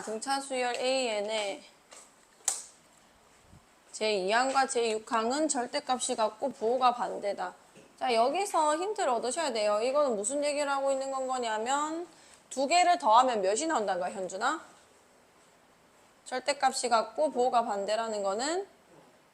자, 등차 수열 AN의 제2항과 제6항은 절대값이 같고 부호가 반대다. 자, 여기서 힌트를 얻으셔야 돼요. 이거는 무슨 얘기를 하고 있는 건 거냐면 두 개를 더하면 몇이 나온다는 거야, 현준아? 절대값이 같고 부호가 반대라는 거는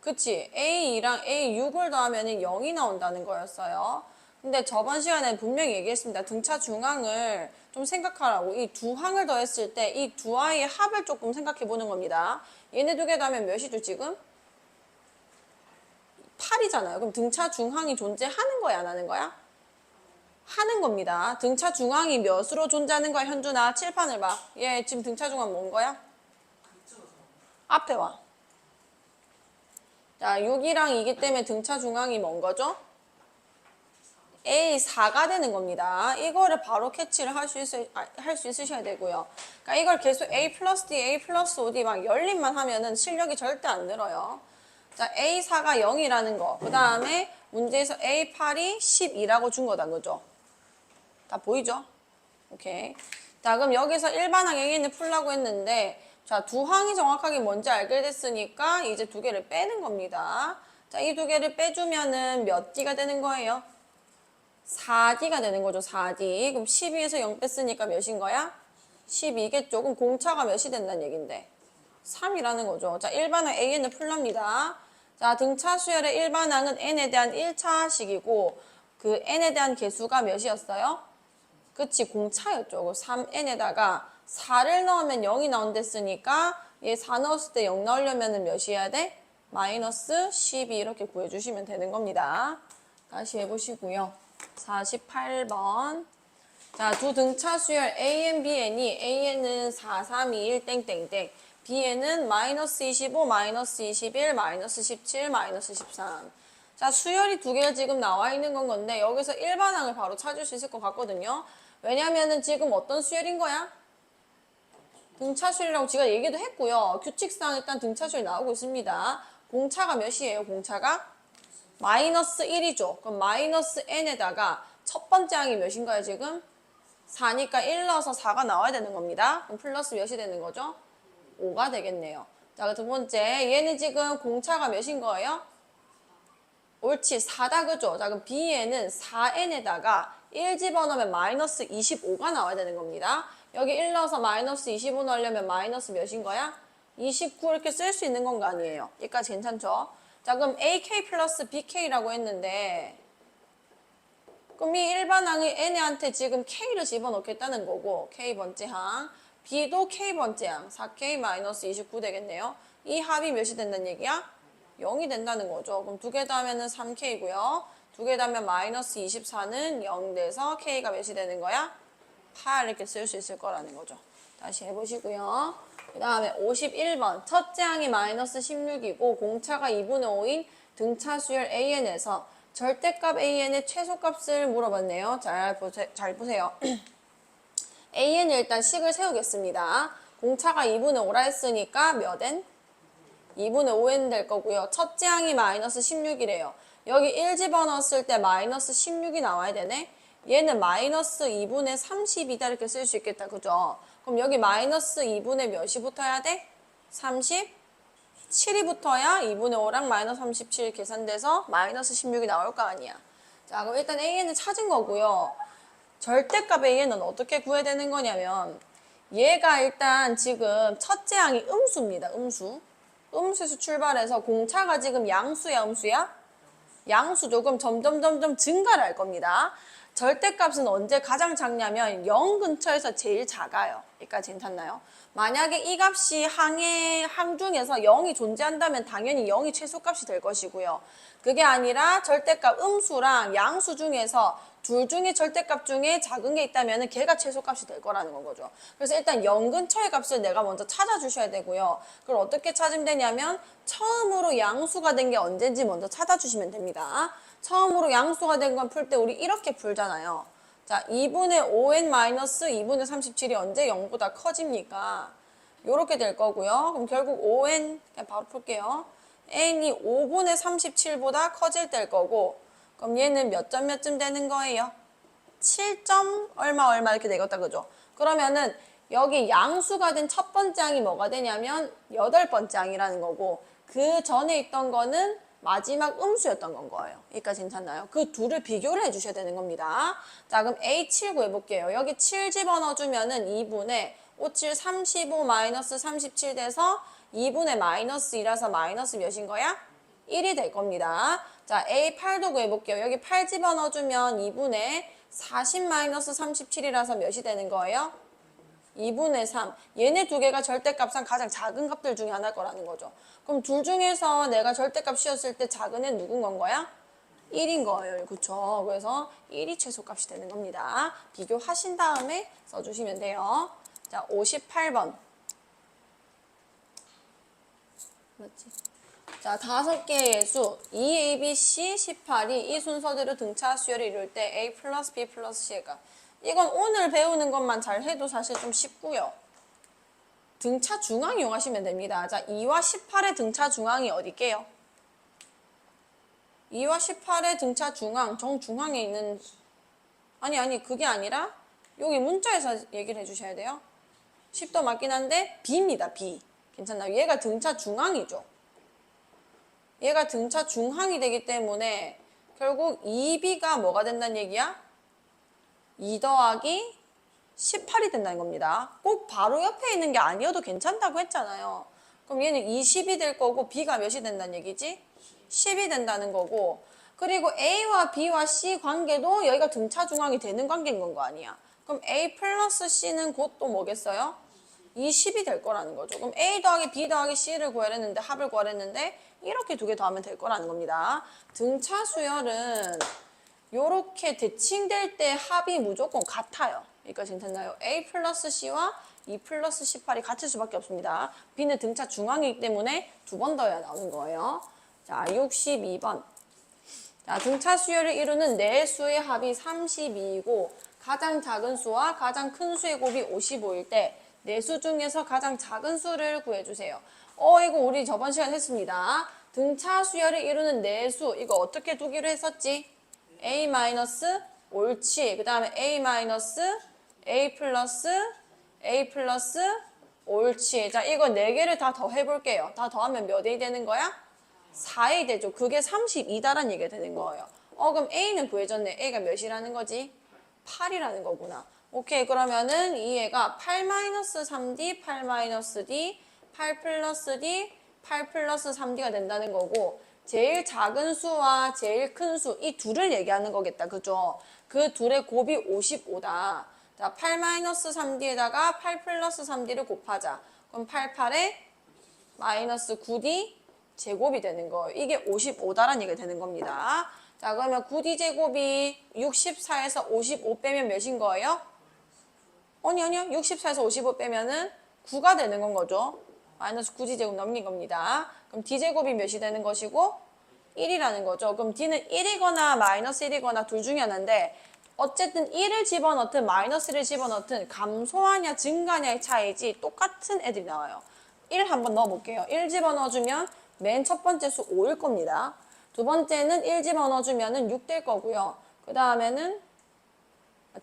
그치 A2랑 A6을 더하면 0이 나온다는 거였어요. 근데 저번 시간에 분명히 얘기했습니다. 등차 중항을 좀 생각하라고 이 두 항을 더했을 때 이 두 아이의 합을 조금 생각해 보는 겁니다. 얘네 두개 더하면 몇이죠 지금? 8이잖아요. 그럼 등차 중항이 존재하는 거야 안 하는 거야? 하는 겁니다. 등차 중항이 몇으로 존재하는 거야 현준아? 칠판을 봐. 얘 지금 등차 중항 뭔 거야? 앞에 와. 자, 6이랑 2기 때문에 등차 중앙이 뭔 거죠? A4가 되는 겁니다. 이거를 바로 캐치를 할 수 있을, 아, 할수 있으셔야 되고요. 그러니까 이걸 계속 A 플러스 D, A 플러스 5D 막 열림만 하면은 실력이 절대 안 늘어요. 자, A4가 0이라는 거. 그 다음에 문제에서 A8이 12라고 준 거다. 그죠? 다 보이죠? 오케이. 자, 그럼 여기서 일반항 A는 풀라고 했는데, 자, 두 항이 정확하게 뭔지 알게 됐으니까 이제 두 개를 빼는 겁니다. 자, 이 두 개를 빼주면은 몇 D가 되는 거예요? 4D가 되는 거죠, 4D. 그럼 12에서 0 뺐으니까 몇인 거야? 12겠죠. 그럼 공차가 몇이 된다는 얘긴데? 3이라는 거죠. 자, 일반항 A는 풀랍니다. 자, 등차 수열의 일반항은 N에 대한 1차식이고, 그 N에 대한 개수가 몇이었어요? 그치, 공차였죠. 그 3N에다가 4를 넣으면 0이 나온댔으니까 얘 4 넣었을 때 0 나오려면 몇이어야 돼? 마이너스 12 이렇게 구해주시면 되는 겁니다. 다시 해보시고요. 48번. 자, 두 등차 수열 AN, BN이 AN은 4, 3, 2, 1, 땡땡땡. BN은 마이너스 25, 마이너스 21, 마이너스 17, 마이너스 13. 자, 수열이 두 개가 지금 나와 있는 건 건데 여기서 일반항을 바로 찾을 수 있을 것 같거든요. 왜냐면은 지금 어떤 수열인 거야? 등차 수열이라고 제가 얘기도 했고요. 규칙상 일단 등차 수열이 나오고 있습니다. 공차가 몇이에요? 공차가? 마이너스 1이죠. 그럼 마이너스 n에다가 첫 번째 항이 몇인가요, 지금? 4니까 1 넣어서 4가 나와야 되는 겁니다. 그럼 플러스 몇이 되는 거죠? 5가 되겠네요. 자, 두 번째. 얘는 지금 공차가 몇인 거예요? 옳지, 4다, 그죠? 자, 그럼 B에는 4n에다가 1 집어넣으면 마이너스 25가 나와야 되는 겁니다. 여기 1 넣어서 마이너스 25 넣으려면 마이너스 몇인 거야? 29 이렇게 쓸 수 있는 건거 아니에요. 여기까지 괜찮죠? 자, 그럼 AK 플러스 BK라고 했는데, 그럼 이 일반항의 N한테 지금 K를 집어넣겠다는 거고, K번째 항. B도 K번째 항. 4K 마이너스 29 되겠네요. 이 합이 몇이 된다는 얘기야? 0이 된다는 거죠. 그럼 두개 더하면 3K고요. 두개 더하면 마이너스 24는 0 돼서 K가 몇이 되는 거야? 8 이렇게 쓸 수 있을 거라는 거죠. 다시 해보시고요. 그 다음에 51번. 첫째 항이 마이너스 16이고 공차가 2분의 5인 등차 수열 AN에서 절대값 AN의 최소값을 물어봤네요. 잘, 보세, 잘 보세요. AN을 일단 식을 세우겠습니다. 공차가 2분의 5라 했으니까 몇 N? 2분의 5n 될 거고요. 첫째 항이 마이너스 16이래요. 여기 1 집어넣었을 때 마이너스 16이 나와야 되네. 얘는 마이너스 2분의 30이다 이렇게 쓸 수 있겠다. 그죠? 그럼 여기 마이너스 2분의 몇이 붙어야 돼? 37이 붙어야 2분의 5랑 마이너스 37 계산돼서 마이너스 16이 나올 거 아니야. 자, 그럼 일단 AN을 찾은 거고요. 절대값 AN은 어떻게 구해야 되는 거냐면 얘가 일단 지금 첫째 항이 음수입니다. 음수. 음수에서 출발해서 공차가 지금 양수야, 음수야? 그럼 점점 점점 증가를 할 겁니다. 절대값은 언제 가장 작냐면 0 근처에서 제일 작아요. 여기까지 괜찮나요? 만약에 이 값이 항의 항 중에서 0이 존재한다면 당연히 0이 최소값이 될 것이고요. 그게 아니라 절대값 음수랑 양수 중에서 둘 중에 절대값 중에 작은 게 있다면 걔가 최소값이 될 거라는 건 거죠. 그래서 일단 0 근처의 값을 내가 먼저 찾아주셔야 되고요. 그걸 어떻게 찾으면 되냐면 처음으로 양수가 된 게 언제인지 먼저 찾아주시면 됩니다. 처음으로 양수가 된 건 풀 때 우리 이렇게 풀잖아요. 자, 2분의 5n 마이너스 2분의 37이 언제 0보다 커집니까? 요렇게 될 거고요. 그럼 결국 5n 그냥 바로 풀게요. n이 5분의 37보다 커질 때일 거고 그럼 얘는 몇 점몇점 되는 거예요? 7점 얼마 얼마 이렇게 되겠다 그죠? 그러면은 여기 양수가 된 첫 번째 항이 뭐가 되냐면 여덟 번째 항이라는 거고 그 전에 있던 거는 마지막 음수였던 건 거예요. 여기까지 괜찮나요? 그 둘을 비교를 해주셔야 되는 겁니다. 자, 그럼 A7 구해볼게요. 여기 7 집어넣어주면은 2분의 5, 7, 35 마이너스 37 돼서 2분의 마이너스 2라서 마이너스 몇인 거야? 1이 될 겁니다. 자, A8도 구해볼게요. 여기 8 집어넣어주면 2분의 40 마이너스 37이라서 몇이 되는 거예요? 2분의 3. 얘네 두 개가 절대값상 가장 작은 값들 중에 하나일 거라는 거죠. 그럼 둘 중에서 내가 절대값 씌웠을 때 작은 애는 누군 건 거야? 1인 거예요. 그쵸? 그래서 1이 최소값이 되는 겁니다. 비교하신 다음에 써주시면 돼요. 자, 58번. 맞지? 자, 다섯 개의 수 E, A, B, C, 18이 이 순서대로 등차 수열을 이룰 때 A 플러스 B 플러스 C가 이건 오늘 배우는 것만 잘 해도 사실 좀 쉽고요. 등차 중앙 이용하시면 됩니다. 자, 2와 18의 등차 중앙이 어디게요? 2와 18의 등차 중앙, 정중앙에 있는 아니 아니 그게 아니라 여기 문자에서 얘기를 해주셔야 돼요. 10도 맞긴 한데 B입니다. B. 괜찮나요? 얘가 등차 중앙이죠. 얘가 등차 중항이 되기 때문에 결국 2B가 뭐가 된다는 얘기야? 2 더하기 18이 된다는 겁니다. 꼭 바로 옆에 있는 게 아니어도 괜찮다고 했잖아요. 그럼 얘는 20이 될 거고 B가 몇이 된다는 얘기지? 10이 된다는 거고 그리고 A와 B와 C 관계도 여기가 등차 중앙이 되는 관계인 건 거 아니야. 그럼 A 플러스 C는 곧 또 뭐겠어요? 20이 될 거라는 거죠. 그럼 A 더하기 B 더하기 C를 구하랬는데 합을 구하랬는데 이렇게 두 개 더하면 될 거라는 겁니다. 등차 수열은 요렇게 대칭될 때 합이 무조건 같아요. 여기까지 괜찮나요? A 플러스 C와 2 플러스 18이 같을 수밖에 없습니다. B는 등차 중앙이기 때문에 두 번 더해야 나오는 거예요. 자, 62번. 자, 등차 수열을 이루는 네 수의 합이 32이고 가장 작은 수와 가장 큰 수의 곱이 55일 때 네 수 중에서 가장 작은 수를 구해주세요. 어, 이거 우리 저번 시간 했습니다. 등차 수열을 이루는 네 수, 이거 어떻게 두기로 했었지? A 마이너스 옳지. 그 다음에 A 마이너스 A 플러스 A 플러스 옳지. 자, 이거 네 개를 다 더해볼게요. 다 더하면 몇 A 되는 거야? 4A 되죠. 그게 32다란 얘기가 되는 거예요. 어, 그럼 A는 구해졌네. A가 몇이라는 거지? 8이라는 거구나. 오케이. 그러면은 이 애가 8-3D, 8-D, 8 플러스 D, 8 플러스 3D가 된다는 거고, 제일 작은 수와 제일 큰 수, 이 둘을 얘기하는 거겠다. 그죠? 그 둘의 곱이 55다. 자, 8-3D에다가 8 플러스 3D를 곱하자. 그럼 8, 8에 마이너스 9D 제곱이 되는 거예요. 이게 55다란 얘기가 되는 겁니다. 자, 그러면 9D 제곱이 64에서 55 빼면 몇인 거예요? 아니, 아니요. 64에서 55 빼면은 9가 되는 건 거죠. 마이너스 9D 제곱 넘긴 겁니다. 그럼 D 제곱이 몇이 되는 것이고? 1이라는 거죠. 그럼 D는 1이거나 마이너스 1이거나 둘 중에 하나인데 어쨌든 1을 집어넣든 마이너스를 집어넣든 감소하냐 증가냐의 차이지 똑같은 애들이 나와요. 1 한번 넣어볼게요. 1 집어넣어주면 맨 첫 번째 수 5일 겁니다. 두 번째는 1 집어넣어주면 6될 거고요. 그 다음에는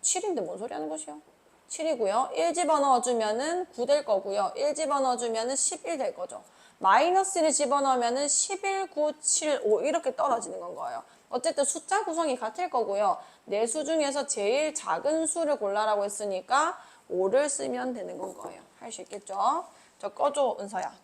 7인데 뭔 소리 하는 것이요? 7이고요. 1 집어넣어주면 9될 거고요. 1 집어넣어주면 11 될 거죠. 마이너스를 집어넣으면 11, 9, 7, 5 이렇게 떨어지는 건 거예요. 어쨌든 숫자 구성이 같을 거고요. 네 수 중에서 제일 작은 수를 골라라고 했으니까 5를 쓰면 되는 건 거예요. 할 수 있겠죠? 저 꺼줘, 은서야.